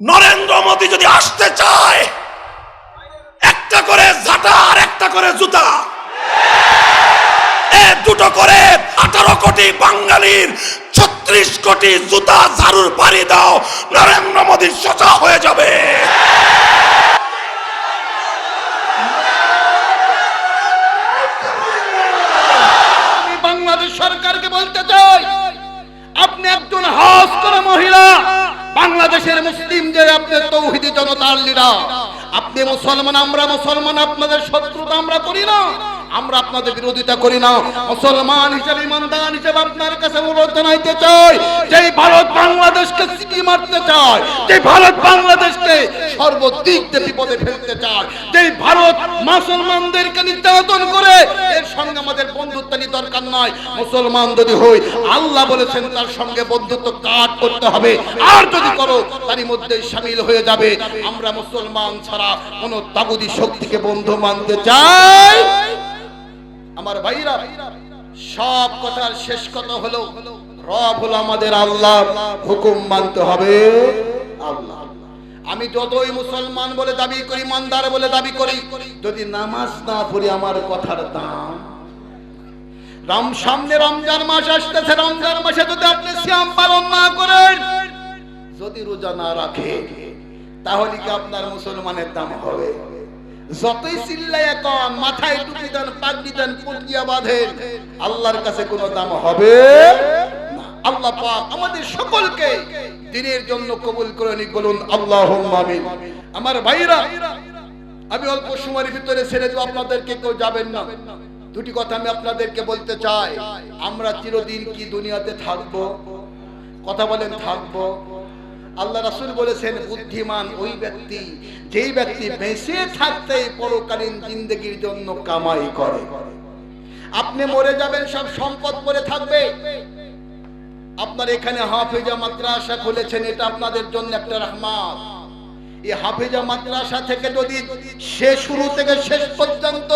নরেন্দ্র মোদী যদি আসতে চায়, একটা করে ঝাঁটা আর একটা করে জুতা। এ দুটো করে আঠারো কোটি বাঙালির ছত্রিশ কোটি জুতা ঝাড়ুর পাড়ি দাও, নরেন্দ্র মোদীর সোজা হয়ে যাবে। বাংলাদেশ সরকারকে বলতে চাই, আপনি একজন হজ করা মহিলা। বাংলাদেশের মুসলিমদের আপনি তৌহিদি জনতার লিডার আপনি মুসলমান, আমরা মুসলমান, আপনাদের শত্রুতা আমরা করি না। আমরা আপনাদের বিরোধিতা করি না। মুসলমান হিসেবে, ইমানদার হিসেবে আপনার কাছে অনুরোধ জানাইতে চাই, যে ভারত বাংলাদেশকে সিটি মারতে চায়, যে ভারত বাংলাদেশকে সর্বদিক দিয়ে বিপদে ফেলতে চায়, যে ভারত মুসলমানদেরকে নির্যাতন করে, এর সঙ্গে আমাদের বন্ধুত্বানি দরকার নয় মুসলমান যদি হই, আল্লাহ বলেছেন তার সঙ্গে বন্ধুত্ব কাট করতে হবে? আর যদি করো, তারই মধ্যে সামিল হয়ে যাবে। আমরা মুসলমান ছাড়া কোন তাগুদি শক্তিকে বন্ধু মানতে চাই। আমার ভাইরা, সব কথার শেষ কথা হলো, রব হলো আমাদের আল্লাহ, হুকুম মানতে হবে আল্লাহ। আমি যতই মুসলমান বলে দাবি করি মানদার বলে দাবি করি, যদি নামাজ না পড়ি আমার কথার দাম। রাম, সামনে রমজান মাস আসতেছে, রমজান মাসে যদি আপনি শ্যাম পালন না করেন, যদি রোজা না রাখে তাহলে কি আপনার মুসলমানের দাম হবে? যতই চিল্লাইয়া কম মাথায় টুপি দেন, পাগড়ি দেন পুটিয়া বাঁধেন আল্লাহর কাছে কোনো দাম হবে আল্লাহ পাক আমাদের সকলকে দিনের জন্য কবুল করে নিক, বলুন আল্লাহ আমিন। আমার ভাইরা আমি অল্প সময়ের ভিতরে ছেড়ে দেবো, আপনাদেরকে কেউ যাবেন না। দুটি কথা আমি আপনাদেরকে বলতে চাই। আমরা চিরদিন কি দুনিয়াতে থাকব? কথা বলেন, থাকব? আল্লাহ রাসূল বলেছেন, বুদ্ধিমান ওই ব্যক্তি, যেই ব্যক্তি বেঁচে থাকতে পরকালীন জিন্দগির জন্য কামাই করে। আপনি মরে যাবেন, সব সম্পদ পড়ে থাকবে। আপনার এখানে হাফেজা মাদ্রাসা খুলেছেন, এটা আপনাদের জন্য একটা রহমত। এই হাফেজা মাদ্রাসা থেকে যদি সে শুরু থেকে শেষ পর্যন্ত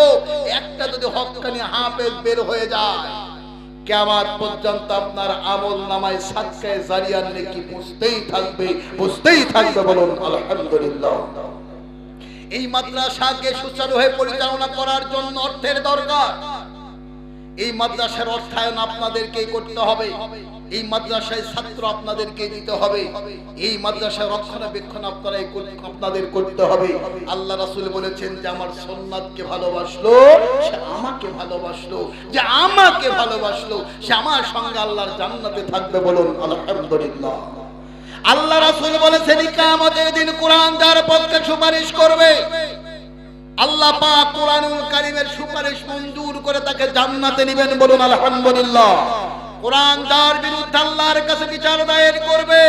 একটা যদি হকানি হাফেজ বের হয়ে যায় কেমন পর্যন্ত আপনার আমল নামায় সাতকায় জারিয়ার নেকি বুঝতেই থাকবে? বুঝতেই থাকবে বলুন, আলহামদুলিল্লাহ। এই মাদ্রাসাকে সুচারু হয়ে পরিচালনা করার জন্য অর্থের দরকার। এই মাদ্রাসার অর্থায়ন আপনাদেরকে করতে হবে। এই মাদ্রাসায় ছাত্র আপনাদেরকে দিতে হবে। এই মাদ্রাসার রক্ষণাবেক্ষণ আপনারাই আপনাদের করতে হবে। আল্লাহ রাসূল বলেছেন যে, আমার সোননাথকে ভালোবাসলো, সে আমাকে ভালোবাসলো, যে আমাকে ভালোবাসলো, সে আমার সঙ্গে আল্লাহর জান্নাতে থাকবে বলুন, আলহামদুলিল্লাহ। আল্লাহ রাসূল বলেছেন কিয়ামতের দিন কোরআন যার পক্ষে সুপারিশ করবে। আল্লাহ পাক কোরআনুল কারিমের সুপারিশ মঞ্জুর করে তাকে জান্নাতে নিবেন বলুন আলহামদুলিল্লাহ। কোরআন যার বিরুদ্ধে আল্লাহর কাছে বিচার দায়ের করবে।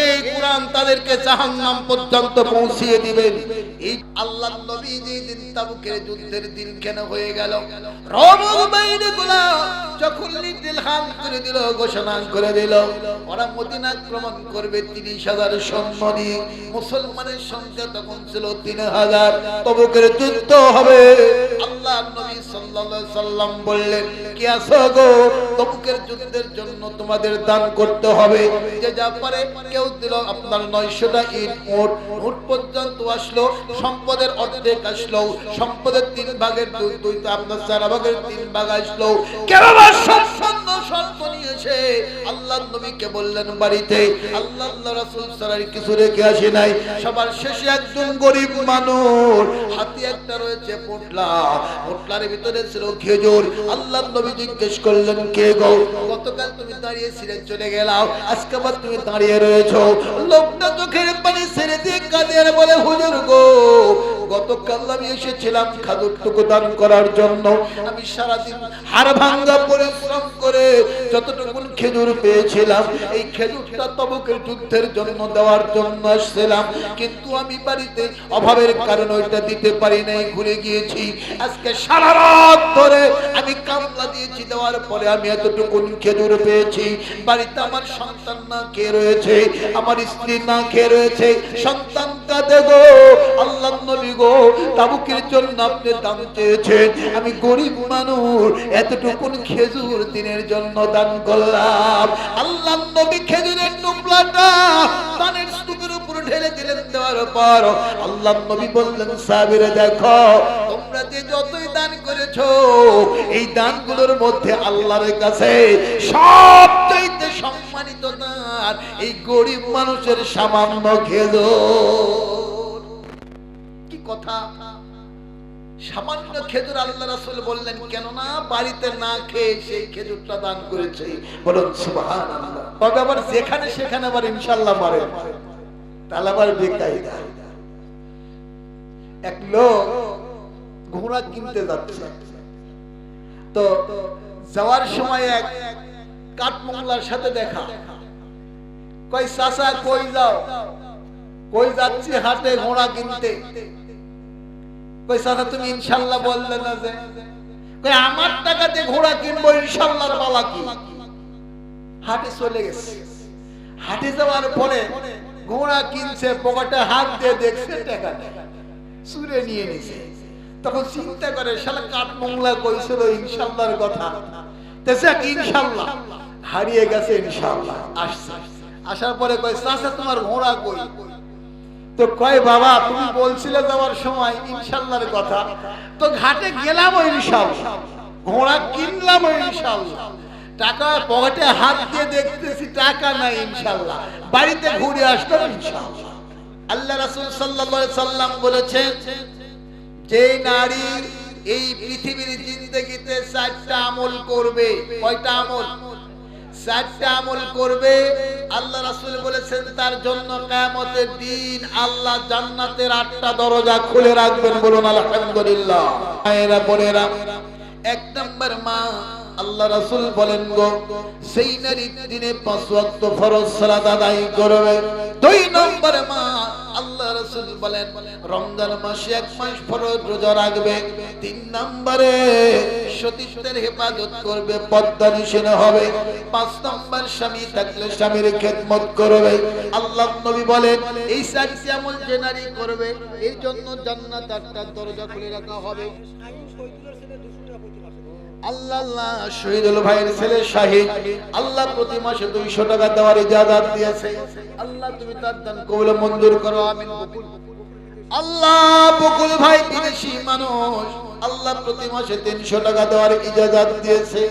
এই কোরআন তাদেরকে জাহান্নাম পর্যন্ত পৌঁছিয়ে দিবেন এই আল্লাহ নবী যে দিন তাবুকের যুদ্ধের দিন কেন হয়ে গেল? রমক বাইনগুলা যখন লিটিল হান করে দিল, ঘোষণা করে দিল, ওরা মদিনা আক্রমণ করবে তিরিশ হাজার সৈন্য নিয়ে। মুসলমানের সংখ্যা তখন ছিল তিন হাজার। তবুকের যুদ্ধ হবে। আল্লাহ নবী সাল্লাল্লাহু সাল্লাম বললেন, কি আছো গো? তবুকের যুদ্ধের জন্য তোমাদের দান করতে হবে। যে যা পারে কেউ দিল আপনার নয়শোটা ইট মোট মোট পর্যন্ত আসলো, সম্পদের অর্ধেক আসলো, সম্পদের তিন ভাগের দুই, দুইটা আপনার চার ভাগের তিন ভাগ আসলো। কেউ সম্পদ স্বল্প নিয়েছে। আল্লাহ নবীকে বললেন, বাড়িতে আল্লাহ আল্লাহ রাসূল সারার কিছু রেখে আসে নাই। সবার শেষে একজন গরিব মানুষ। হাতে একটা রয়েছে পোটলা। পোটলার ভিতরে ছিল খেজুর। আল্লাহ নবী জিজ্ঞেস করলেন, কে গো? গতকাল তুমি দাঁড়িয়ে ছিলেন চলে গেলাও। আজকে আবার তুমি দাঁড়িয়ে রয়েছো। লোকটা চোখের পানি ছেড়ে দিয়ে কাঁদে আর বলে, হুজুর গো গতকাল আমি এসেছিলাম খাদুরটুকু দান করার জন্য। আমি সারাদিন হাড় ভাঙ্গা পরিশ্রম করে যতটুকু খেজুর পেয়েছিলাম, এই খেজুরটা তবকের যুদ্ধের জন্য দেওয়ার জন্য আসছিলাম। কিন্তু আমি বাড়িতে অভাবের কারণে ওইটা দিতে পারি নাই ঘুরে গিয়েছি। আজকে সারা রাত ধরে আমি কামলা দিয়েছি, দেওয়ার পরে আমি এতটুকু খেজুর পেয়েছি। বাড়িতে আমার সন্তান না খেয়ে রয়েছে, আমার স্ত্রী না খেয়ে রয়েছে সন্তান কাঁদে গো আল্লাহ নবী গো, তাবুকের জন্য আপনি দাম চেয়েছেন। আমি গরিব মানুষ খেজুর দিনের জন্য দান করলাম। আল্লাহ নবী খেজুরের টুকলাটা দানের উপর ঢেলে দিলেন দেওয়ার পর আল্লাহ নবী বললেন সাহাবীরা দেখো, তোমরা যে যতই দান করেছ, এই দানগুলোর মধ্যে আল্লাহর কাছে সবচাইতে সম্মানিত দান, এই গরিব মানুষের সামান্য খেজুর। কথা। সামান্য খেজুর আল্লাহ রাসূল বললেন বাড়িতে না খেয়ে সেই খেজুরটা দান করেছে। বলুন তবে আবার যেখানে সেখানে আবার ইনশাআল্লাহ পারে তাহলে আবার এক লোক ঘোড়া কিনতে যাচ্ছে। তো যাওয়ার সময় এক কাঠমোংলার সাথে দেখা। কই চাচা, কই যাও? কই যাচ্ছি হাটে ঘোড়া কিনতে। কই চাচা তুমি ইনশাল্লাহ বললে না যে। কই, আমার টাকাতে ঘোড়া কিনবো কি? হাটে চলে গেছে। হাটে যাওয়ার পরে ঘোড়া কিনছে, পকেটে হাত দিয়ে দেখছে টাকা চুরে নিয়ে নিছে। তখন চিন্তা করে, শালা কাঠ কইছিল ইনশাল্লাহর কথা। তেসে ইনশাল্লাহ। হারিয়ে গেছে ইনশাল্লাহ, আসছে। আসার পরে কয় তোমার ঘোড়া কই? তো কয় বাবা, তুমি বলছিলে যাওয়ার সময় ইনশাল্লাহর কথা। তো ঘাটে গেলাম ইনশাল্লাহ। ঘোড়া কিনলাম ইনশাল্লাহ। টাকা পকেটে হাত দিয়ে দেখতেছি, টাকা নাই ইনশাল্লাহ। বাড়িতে ঘুরে আসলাম ইনশাল্লাহ। আল্লাহ রাসূল আলাইহি সাল্লাম বলেছেন, যে নারী এই পৃথিবীর জিন্দগিতে চারটা আমল করবে, কয়টা আমল? চারটা আমল করবে, আল্লাহ রাসূল বলেছেন, তার জন্য কিয়ামতের দিন আল্লাহ জান্নাতের আটটা দরজা খুলে রাখবেন বলুন, আলহামদুলিল্লাহ। মায়েরা, বোনেরা, এক নম্বর মা, আল্লাহ রাসুল বলেন গো সেই নারী দিনে পাঁচ ওয়াক্ত ফরজ সালাত আদায় করবে। দুই নম্বর মা রাসূল বলেন, রমজান মাসে এক মাস ফরজ রোজা রাখবে, তিন নম্বরে সতীত্বের হেফাজত করবে, পদ্মা নিষেধ হবে, পাঁচ নম্বর স্বামী থাকলে স্বামীর খেদমত করবে। আল্লাহ নবী বলেন, এই চারটি আমল যে নারী করবে, এর জন্য জান্নাত আটটা দরজা খুলে রাখা হবে। আল্লাহ ছেলে আল্লাহ প্রতি মাসে দুইশো টাকা দেওয়ার দিয়েছে। আল্লাহ তার দান করো আল্লাহ, বকুল ভাই বিদেশি মানুষ। আল্লাহ প্রতি মাসে তিনশো টাকা দেওয়ার ইজাজত দিয়েছে।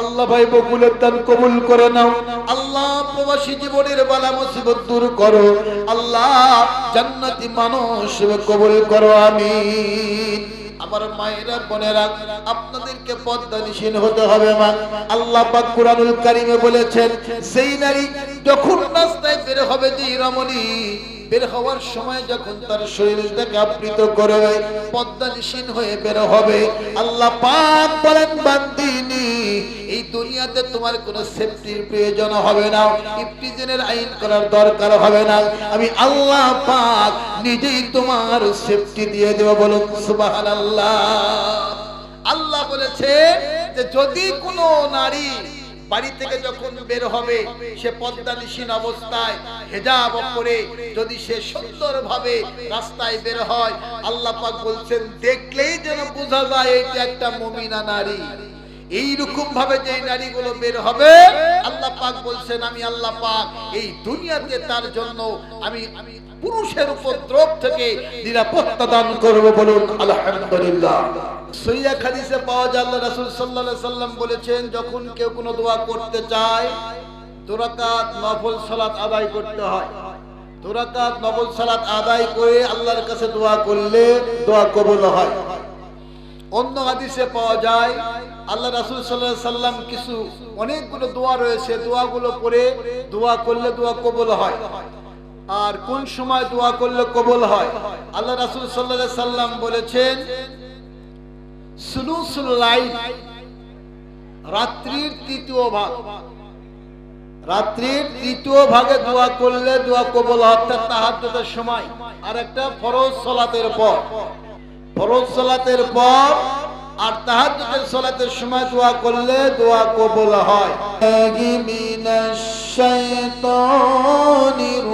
আল্লাহ ভাই বকুলের দান কবুল করে নাও। আল্লাহ প্রবাসী জীবনের বালা মুসিবত দূর করো। আল্লাহ জান্নাতি মানুষ কবুল করো, আমিন। আমার মায়েরা, বোনেরা, আপনাদেরকে পদ্মানিসীন হতে হবে, মা। আল্লাহ পাক কুরআনুল কারীমে বলেছেন সেই নারী যখন রাস্তায় বের হবে যে রমণী বের হওয়ার সময় যখন তার শরীরটাকে আবৃত করবে পদ্মানিসীন হয়ে বের হবে। আল্লাহ পাক বলেন, বান্দিনী, এই দুনিয়াতে তোমার কোনো সেফটির প্রয়োজন হবে না। ইফতিজেনের আইন করার দরকার হবে না। আমি আল্লাহ পাক নিজেই তোমার সেফটি দিয়ে দেব বলুন, সুবহানাল্লাহ। আল্লাহ বলেছে যে, যদি কোনো নারী বাড়ি থেকে যখন বের হবে, সে পদ্মানিসীন অবস্থায় হেজাব করে যদি সে সুন্দরভাবে রাস্তায় বের হয়, আল্লাহ পাক বলছেন, দেখলেই যেন বোঝা যায়, এটা একটা মমিনা নারী। এইরকম ভাবে যে নারীগুলো বের হবে, আল্লাহ পাক বলছেন, আমি আল্লাহ পাক এই দুনিয়াতে তার জন্য আমি পুরুষের উপদ্রব থেকে নিরাপত্তা দান করব বলুন, আলহামদুলিল্লাহ। সৈয়া হাদিসে পাওয়া যায়, আল্লাহ রাসূল সাল্লাল্লাহু আলাইহি সাল্লাম বলেছেন, যখন কেউ কোনো দোয়া করতে চায়, দুরাকাত নফল সালাত আদায় করতে হয়। দুরাকাত নফল সালাত আদায় করে আল্লাহর কাছে দোয়া করলে দোয়া কবুল হয়। অন্য হাদিসে পাওয়া যায়, আল্লাহ রাসুল আলাইহি সাল্লাম কিছু অনেকগুলো দোয়া রয়েছে, দোয়াগুলো করে দোয়া করলে দোয়া কবল হয়। আর কোন সময় দোয়া করলে কবল হয়? আল্লাহ রাসূল আলাইহি সাল্লাম বলেছেন রাত্রির তৃতীয় ভাগ। রাত্রির তৃতীয় ভাগে দোয়া করলে দোয়া কবুল হয় তাহাজ্জুদের সময়। আর একটা ফরজ সলাতের পর। ফরজ সালাতের পর আর তাহাজ্জুদের সালাতের সময় দোয়া করলে দোয়া কবুল হয়। মিনাশ শাইতানির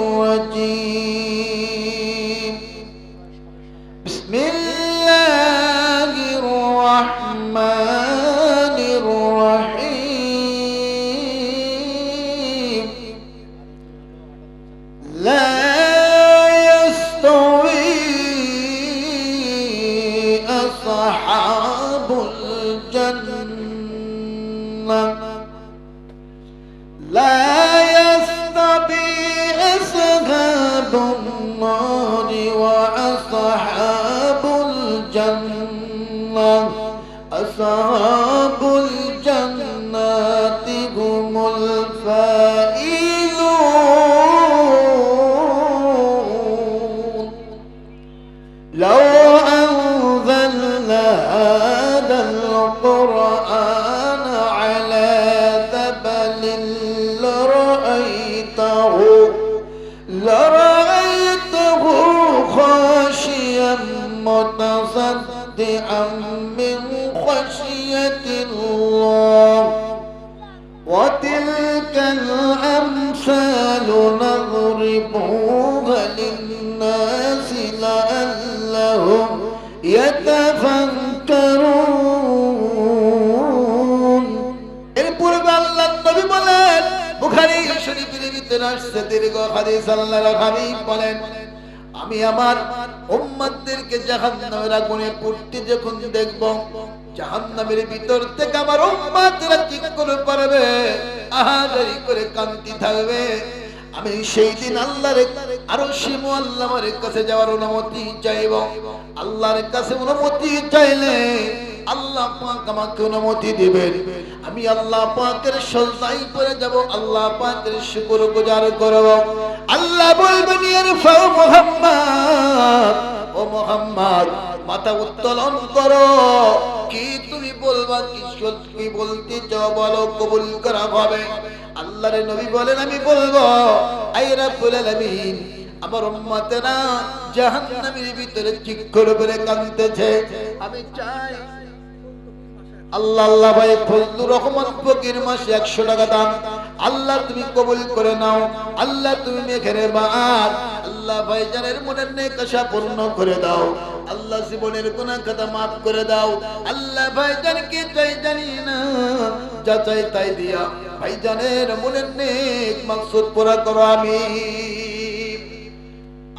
النار وأصحاب الجنة أصحاب الجنة هم الفائزون. لو أنزلنا هذا القرآن على جبل لرأيته لرأيته متصدعا من خشية الله وتلك الأمثال نضربها للناس لعلهم يتفكرون এরপরে আল্লাহ নবী বলেন বুখারী শরীফের ভিতরে আসছে দীর্ঘ হাদিস আল্লাহর হাবিব বলেন আমি আমার উম্মতদেরকে জাহান্নামের আগুনে পড়তে যখন দেখব, জাহান্নামের ভিতর থেকে আমার উম্মতরা ঠিক করে পারবে? আহাজারি করে কান্তি থাকবে। আমি সেই দিন আল্লাহর আরও শিমু আল্লাহর কাছে যাওয়ার অনুমতি চাইব। আল্লাহর কাছে অনুমতি চাইলে আল্লাহ পাক আমাকে অনুমতি দিবেন। আমি আল্লাহ পাকের সজদাই করে যাব, আল্লাহ পাকের শুকর গুজার করব। আল্লাহ বলবেন, ইরফাউ মুহাম্মদ, ও মুহাম্মদ, মাথা উত্তোলন করো। কি তুমি বলবা, কি সত্যি বলতে চাও বলো, কবুল করা হবে। আল্লাহর নবী বলেন, আমি বলব, আই রাব্বুল আলামিন, আমার উম্মতেরা জাহান্নামের ভিতরে করে করে কাঁদতেছে। আমি চাই আল্লাহ আল্লাহ ভাই ফজলুর রহমান ফকির মাসে একশো টাকা দাম আল্লাহ তুমি কবুল করে নাও। আল্লাহ তুমি মেঘের বার আল্লাহ ভাই জানের মনের নেকাশা পূর্ণ করে দাও। আল্লাহ জীবনের গুনাহ খাতা মাফ করে দাও। আল্লাহ ভাই জানকে চাই জানি না, যা চাই তাই দিয়া। ভাই জানের মনের নেক মাকসুদ পুরা করো আমি।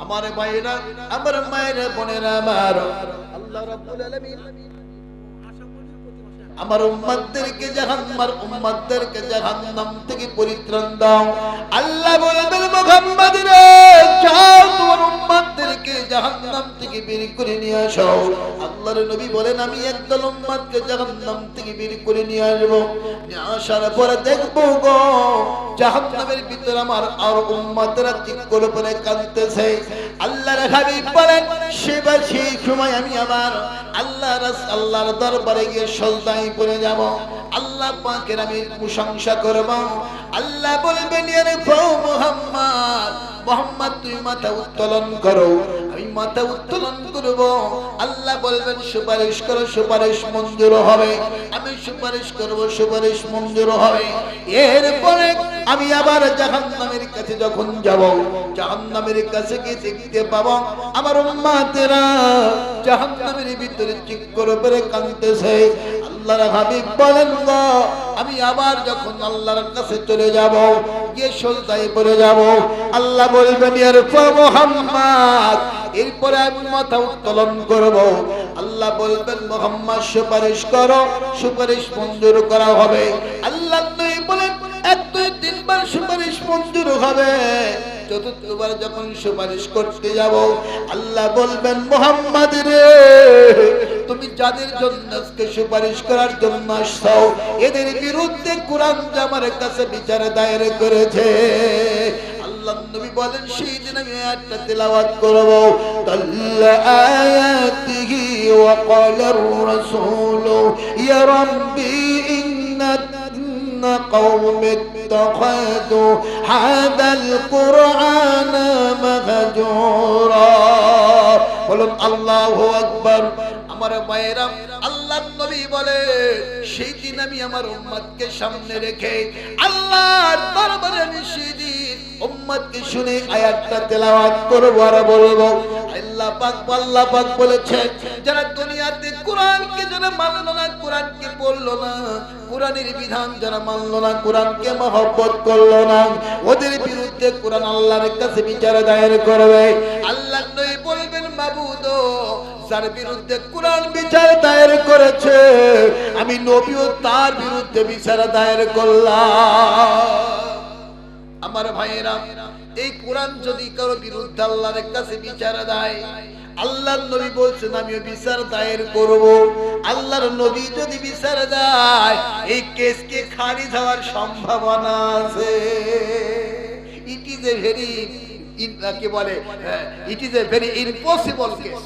আমার ভাইরা, আমার মায়ের বোনেরা আমার। আল্লাহ রাব্বুল আলামিন আমার উম্মতদেরকে জাহান্নামের উম্মতদেরকে জাহান্নাম থেকে পরিত্রাণ দাও। আল্লাহ বলবেন মুহাম্মদ রে যাও তোমার উম্মতদেরকে জাহান্নাম থেকে বের করে নিয়ে আসো। আল্লাহর নবী বলেন, আমি একদল উম্মতকে জাহান্নাম থেকে বের করে নিয়ে আসব। নিয়ে আসার পরে দেখব গো, জাহান্নামের ভিতরে আমার আর উম্মতরা ঠিক করে কাঁদতেছে। আল্লাহর হাবিব বলেন সেবা সেই সময় আমি আমার আল্লাহ আল্লাহর দরবারে গিয়ে সজদাই করে যাব। আল্লাহ পাকের আমি প্রশংসা করব। আল্লাহ বলবেন মুহাম্মদ, মোহাম্মদ, তুমি মাথা উত্তোলন করো। আমি মাথা উত্তোলন করব। আল্লাহ বলবেন, সুপারিশ করো, সুপারিশ মঞ্জুর হবে। আমি সুপারিশ করব, সুপারিশ মঞ্জুর হবে। এরপরে আমি আবার জাহান্নামের কাছে যখন যাব, জাহান্নামের কাছে গিয়ে দেখতে পাবো, আমার উম্মাতেরা জাহান্নামের ভিতরে ঠিক করে কাঁদতেছে। আল্লাহর হাবিব বলেন আমি আবার যখন আল্লাহর কাছে চলে যাব, গিয়ে সজদায় পড়ে যাব, আল্লাহ বলবেন এর মোহাম্মদ, এরপরে আমি মাথা উত্তোলন করব। আল্লাহ বলবেন, মোহাম্মদ, সুপারিশ করো, সুপারিশ মঞ্জুর করা হবে। আল্লাহ নবী বলেন, এক, দুই, তিনবার সুপারিশ মঞ্জুর হবে। চতুর্থবার যখন সুপারিশ করতে যাব, আল্লাহ বলবেন, মোহাম্মদ রে, তুমি যাদের জন্য আজকে সুপারিশ করার জন্য আসছো, এদের বিরুদ্ধে কোরআন জামার কাছে বিচার দায়ের করেছে। আল্লাহ নবী বলেন, সেই দিন আমি আয়াতটা তেলাওয়াত করব। তাল্লা আয়াতিহি ওয়া ক্বালা আর-রাসূল ইয়া রাব্বি ইন্না قوم اتخذوا هذا القرآن مهجورا বলুন আল্লাহু আকবার আমার মায়েরা আল্লাহ নবী বলে সেই দিন আমি আমার উম্মতকে সামনে রেখে আল্লাহর দরবারে আমি সেই দিন উম্মতকে শুনে আয়াতটা তেলাওয়াত করব আর বলবো আল্লাহ পাক আল্লাহ পাক বলেছেন, যারা দুনিয়াতে কোরআনকে যারা মানলো না, কোরআনকে পড়ল না, কোরআনের বিধান যারা মানলো না, কোরআনকে মহব্বত করল না, ওদের বিরুদ্ধে কোরআন আল্লাহর কাছে বিচার দায়ের করবে। আল্লাহ নবী বলবেন, মাবুদ, যার বিরুদ্ধে কোরআন বিচার দায়ের করেছে, আমি নবীও তার বিরুদ্ধে বিচার দায়ের করলাম। আমার ভাইয়েরা, এই কোরআন যদি কারও বিরুদ্ধে আল্লাহর কাছে বিচার দেয়, আল্লাহর নবী বলছেন, আমিও বিচার দায়ের করব। আল্লাহর নবী যদি বিচার দেয়, এই কেসকে খারিজ হওয়ার সম্ভাবনা আছে। ইট ইজ এ ভেরি কি বলে it is a very impossible case